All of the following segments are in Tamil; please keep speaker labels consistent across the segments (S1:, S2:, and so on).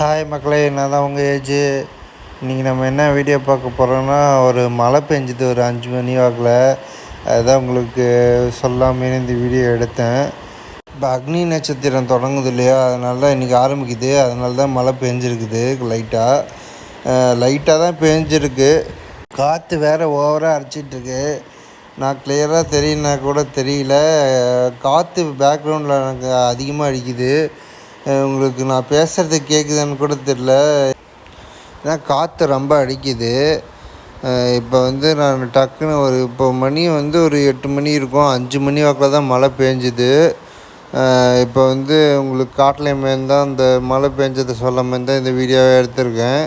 S1: ஹாய் மக்களே நான் தான் உங்கள் ஏஜ் இன்றைக்கி நம்ம என்ன வீடியோ பார்க்க போகிறோன்னா ஒரு மழை பெஞ்சுது ஒரு அஞ்சு மணி வாக்கில். அதுதான் உங்களுக்கு சொல்லாமே இந்த வீடியோ எடுத்தேன். இப்போ அக்னி நட்சத்திரம் தொடங்குது இல்லையா? அதனால தான் இன்றைக்கி ஆரம்பிக்குது. அதனால தான் மழை பெஞ்சிருக்குது லைட்டாக லைட்டாக தான் பெஞ்சிருக்கு. காற்று வேறு ஓவராக அரைச்சிட்ருக்கு நான் கிளியராக தெரியுன்னா கூட தெரியல. காற்று பேக்ரவுண்டில் எனக்கு அதிகமாக அடிக்குது. உங்களுக்கு நான் பேசுகிறது கேட்குதுன்னு கூட தெரில ஏன்னா காற்று ரொம்ப அடிக்குது. இப்போ வந்து நான் டக்குன்னு ஒரு இப்போ மணி வந்து ஒரு எட்டு மணி இருக்கும். அஞ்சு மணி வாக்கில் தான் மழை பேஞ்சுது. இப்போ வந்து உங்களுக்கு காட்டலைமே தான் இந்த மழை பெஞ்சதை சொல்லாமல் தான் இந்த வீடியோவை எடுத்திருக்கேன்.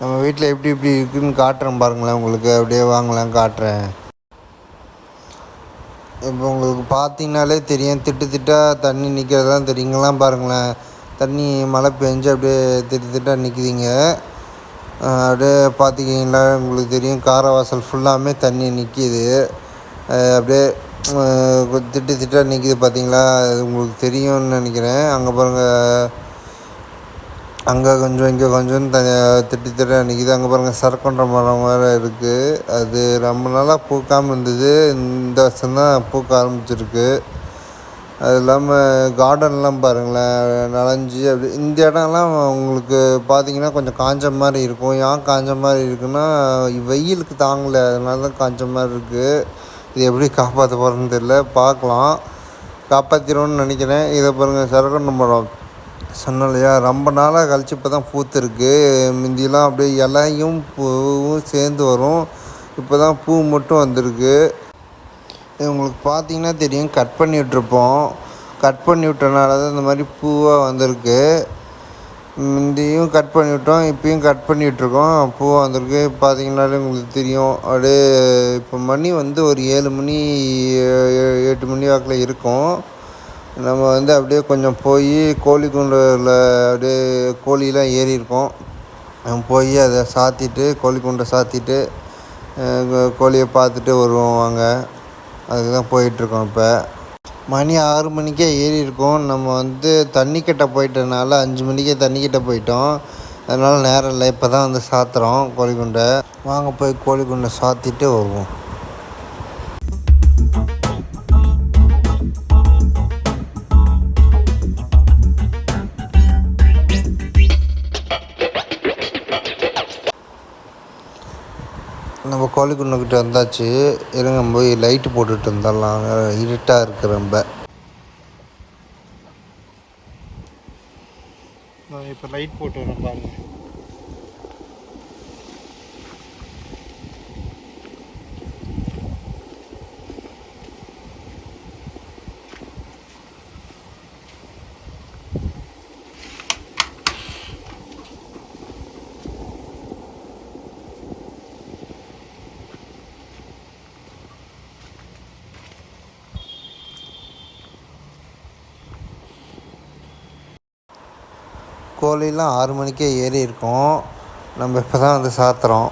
S1: நம்ம வீட்டில் எப்படி எப்படி இருக்குன்னு காட்டுறேன் பாருங்களேன் உங்களுக்கு. அப்படியே வாங்கலாம் காட்டுறேன். இப்போ உங்களுக்கு பார்த்தீங்கனாலே தெரியும். திட்டு திட்டாக தண்ணி நிற்கிறதெல்லாம் தெரியுங்களாம் பாருங்களேன். தண்ணி மழை பெஞ்சு அப்படியே திட்டு திட்டாக நிற்கிதுங்க அப்படியே பார்த்துக்கிங்களா உங்களுக்கு தெரியும் காரவாசல் ஃபுல்லாமே தண்ணி நிற்கிது அப்படியே திட்டு திட்டாக நிற்கிது பார்த்தீங்களா அது உங்களுக்கு தெரியும்னு நினைக்கிறேன். அங்கே பாருங்கள் அங்கே கொஞ்சம் இங்கே கொஞ்சம் த திட்டு திட்டாக நிற்கிது அங்கே பாருங்கள் சரக்கொன்ற மரம் வேறு இருக்குது அது ரொம்ப நாளாக பூக்காமல் இருந்தது. இந்த வருஷம்தான் பூக்க ஆரம்பிச்சிருக்கு. அது இல்லாமல் கார்டன்லாம் பாருங்களேன் நனைஞ்சி அப்படி இந்த இடம்லாம் உங்களுக்கு பார்த்தீங்கன்னா கொஞ்சம் காஞ்ச மாதிரி இருக்கும். ஏன் காஞ்ச மாதிரி இருக்குன்னா வெயிலுக்கு தாங்கலை அதனால தான் காஞ்ச மாதிரி இருக்குது இது எப்படி காப்பாற்ற போகிறேன்னு தெரியல பார்க்கலாம் காப்பாற்றிடும்னு நினைக்கிறேன். இதை பாருங்கள் சரகண்ட மரம் சொன்னோம் இல்லையா ரொம்ப நாளாக கழிச்சு இப்போ தான் பூத்துருக்கு. முந்தியெல்லாம் அப்படியே இலையும் பூவும் சேர்ந்து வரும். இப்போ தான் பூ மட்டும் வந்திருக்கு. இது உங்களுக்கு பார்த்தீங்கன்னா தெரியும் கட் பண்ணி விட்டுருப்போம் கட் பண்ணி விட்டனால தான் இந்த மாதிரி பூவாக வந்திருக்கு. முந்தியும் கட் பண்ணி விட்டோம் இப்பயும் கட் பண்ணிகிட்ருக்கோம் பூவாக வந்திருக்கு. பார்த்தீங்கன்னாலே உங்களுக்கு தெரியும். அப்படியே இப்போ மணி வந்து ஒரு ஏழு மணி ஏ- எட்டு மணி வாக்கில் இருக்கும். நம்ம வந்து அப்படியே கொஞ்சம் போய் கோழி குண்டில் அப்படியே கோழிலாம் ஏறியிருக்கோம் போய் அதை சாத்திட்டு கோழி குண்டை சாத்திட்டு கோழியை பார்த்துட்டு வருவோம் வாங்க அதுக்கு தான் போயிட்டுருக்கோம் இப்போ. மணி ஆறு மணிக்கே ஏறி இருக்கோம் நம்ம வந்து தண்ணி கிட்ட போயிட்டனால அஞ்சு மணிக்கே தண்ணி கிட்ட போயிட்டோம். அதனால் நேரம் இல்லை. இப்போ தான் வந்து சாத்துறோம் கோழிக்குண்டை. வாங்க போய் கோழிக்குண்டை சாத்திட்டு வருவோம். நம்ம கோழிக்குண்ணுக்கிட்ட வந்தாச்சு. இருங்க போய் லைட்டு போட்டுட்டு வந்துடலாம். இருட்டாக இருக்கு ரொம்ப. இப்போ லைட் போட்டு வரேன் பாருங்க. கோழிலாம் ஆறு மணிக்கே ஏறி இருக்கும். நம்ம இப்போ தான் வந்து சாத்துறோம்.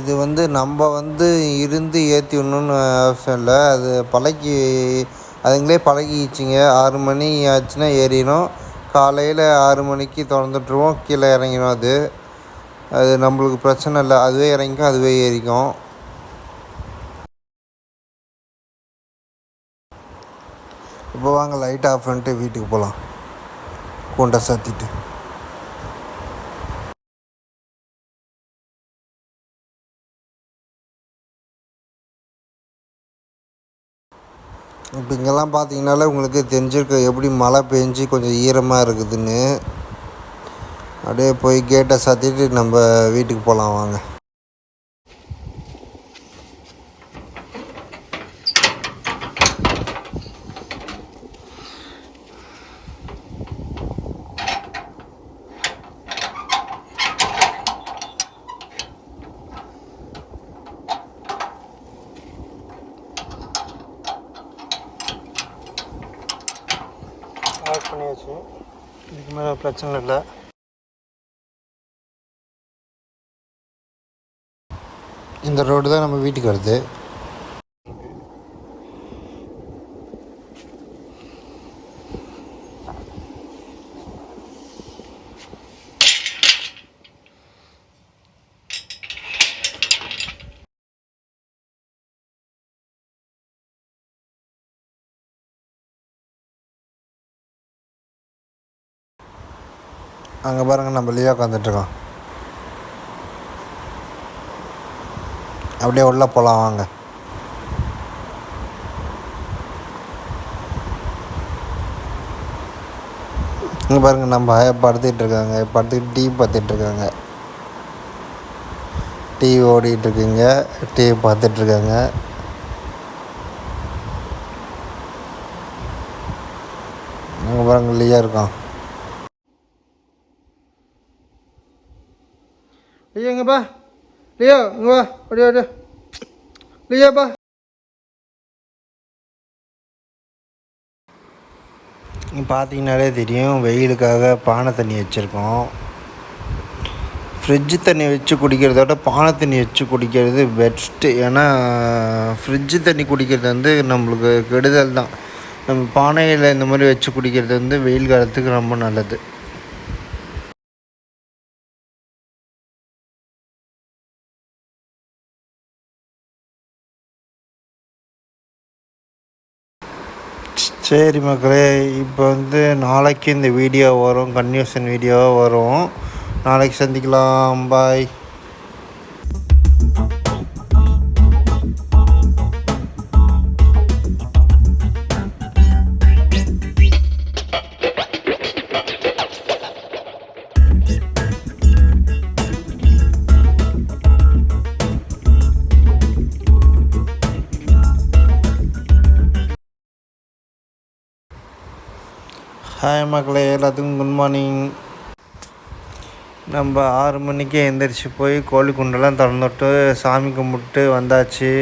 S1: இது வந்து நம்ம வந்து இருந்து ஏற்றி விடணுன்னு அவசியம் இல்லை. அது பழகி அதுங்களே பழகிச்சிங்க ஆறு மணி ஆச்சுன்னா ஏறிடும் காலையில் ஆறு மணிக்கு திறந்துட்ருவோம் கீழே இறங்கிடும் அது. அது நம்மளுக்கு பிரச்சனை இல்லை. அதுவே இறங்கிக்கும் அதுவே ஏறிக்கும். இப்போ வாங்க லைட் ஆஃப் பண்ணிட்டு வீட்டுக்கு போகலாம் கூண்டை சாத்திட்டு இப்போ இங்கெல்லாம் பார்த்தீங்கனாலே உங்களுக்கு தெரிஞ்சிருக்க எப்படி மழை பெஞ்சு கொஞ்சம் ஈரமாக இருக்குதுன்னு. அப்படியே போய் கேட்டை சாத்திட்டு நம்ம வீட்டுக்கு போகலாம் வாங்க ஆஃப் பண்ணியாச்சு பிரச்சனை இல்லை. இந்த ரோடு தான் நம்ம வீட்டுக்கு வருது. அங்கே பாருங்கள் நம்ம லியோ உட்காந்துட்ருக்கோம் அப்படியே உள்ளே போகலாம் வாங்க. இங்கே பாருங்கள் நம்ம ஆயா படுத்துக்கிட்டு இருக்காங்க படுத்துக்கிட்டு டிவி பார்த்துட்ருக்காங்க டீ டிவி ஓடிட்டு டிவி அங்கே பாருங்க லியா இருக்கான் லியோ லியோ இங்கே வா அப்படியே அப்படியே பார்த்தீங்கனாலே தெரியும் வெயிலுக்காக பானை தண்ணி வச்சுருக்கோம். ஃப்ரிட்ஜு தண்ணி வச்சு குடிக்கிறத விட பானை தண்ணி வச்சு குடிக்கிறது பெஸ்ட்டு ஏன்னா ஃப்ரிட்ஜு தண்ணி குடிக்கிறது வந்து நம்மளுக்கு கெடுதல் தான். நம்ம பானையில் இந்த மாதிரி வச்சு குடிக்கிறது வந்து வெயில் காலத்துக்கு ரொம்ப நல்லது. சரி மக்களே இப்போ வந்து நாளைக்கு இந்த வீடியோ வரும். கன்யூஷன் வீடியோ வரும். நாளைக்கு சந்திக்கலாம். பாய் ஹாய் மக்களே எல்லாத்துக்கும் குட் மார்னிங் நம்ம ஆறு மணிக்கே எந்திரிச்சு போய் கோழி குண்டெல்லாம் திறந்துட்டு சாமி கும்பிட்டு வந்தாச்சு.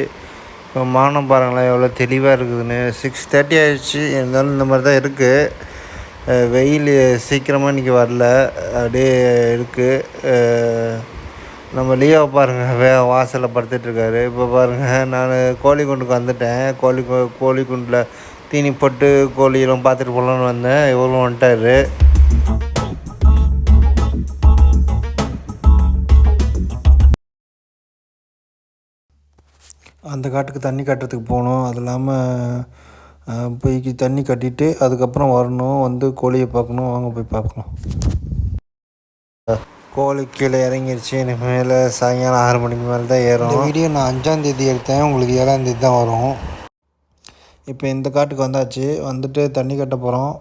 S1: இப்போ மானம் பாருங்களேன் எவ்வளோ தெளிவாக இருக்குதுன்னு. சிக்ஸ் தேர்ட்டி ஆயிடுச்சு. இருந்தாலும் இந்த மாதிரி தான் இருக்குது வெயில் சீக்கிரமாக இன்றைக்கி வரல. அப்படியே இருக்குது நம்ம லியோ பாருங்கள் வே வாசலில் படுத்துட்ருக்காரு இப்போ பாருங்கள் நான் கோழி குண்டுக்கு வந்துட்டேன். கோழி கோழிக்குண்டில் கோழி குண்டில் தீனி போட்டு கோழியெல்லாம் பார்த்துட்டு போகலான்னு வந்தேன். இவரும் வந்துட்டாரு. அந்த காட்டுக்கு தண்ணி கட்டுறதுக்கு போகணும் அது இல்லாமல் போய் தண்ணி கட்டிட்டு அதுக்கப்புறம் வரணும். வந்து கோழியை பார்க்கணும். வாங்க போய் பார்க்கலாம். கோழி கீழே இறங்கிருச்சு. இனிமேல் சாயங்காலம் ஆறு மணிக்கு மேலே தான் ஏறும். வீடியோ நான் அஞ்சாந்தேதி எடுத்தேன். உங்களுக்கு ஏழாந்தேதி தான் வரும். இப்போ இந்த காட்டுக்கு வந்தாச்சு வந்துட்டு தண்ணி கட்ட போகிறோம்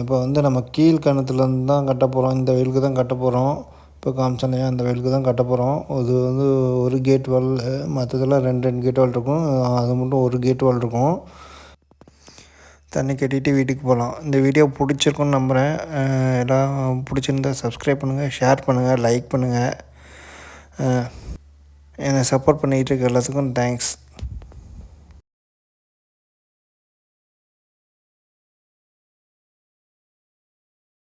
S1: இப்போ வந்து நம்ம கீழ் கிணத்துலேருந்து தான் கட்ட போகிறோம் இந்த வெயிலுக்கு தான் கட்ட போகிறோம் இப்போ காமிச்சனையா அந்த வெயிலுக்கு தான் கட்ட போகிறோம் அது வந்து ஒரு கேட் வால் மற்றதெல்லாம் ரெண்டு ரெண்டு கேட் வால் இருக்கும். அது மட்டும் ஒரு கேட் வால் இருக்கும். தண்ணி கட்டிட்டு வீட்டுக்கு போகலாம் இந்த வீடியோ பிடிச்சிருக்குன்னு நம்புகிறேன் எல்லாம் பிடிச்சிருந்தா சப்ஸ்கிரைப் பண்ணுங்கள் ஷேர் பண்ணுங்கள் லைக் பண்ணுங்கள் என்னை சப்போர்ட் பண்ணிகிட்டு இருக்க எல்லாத்துக்கும் தேங்க்ஸ்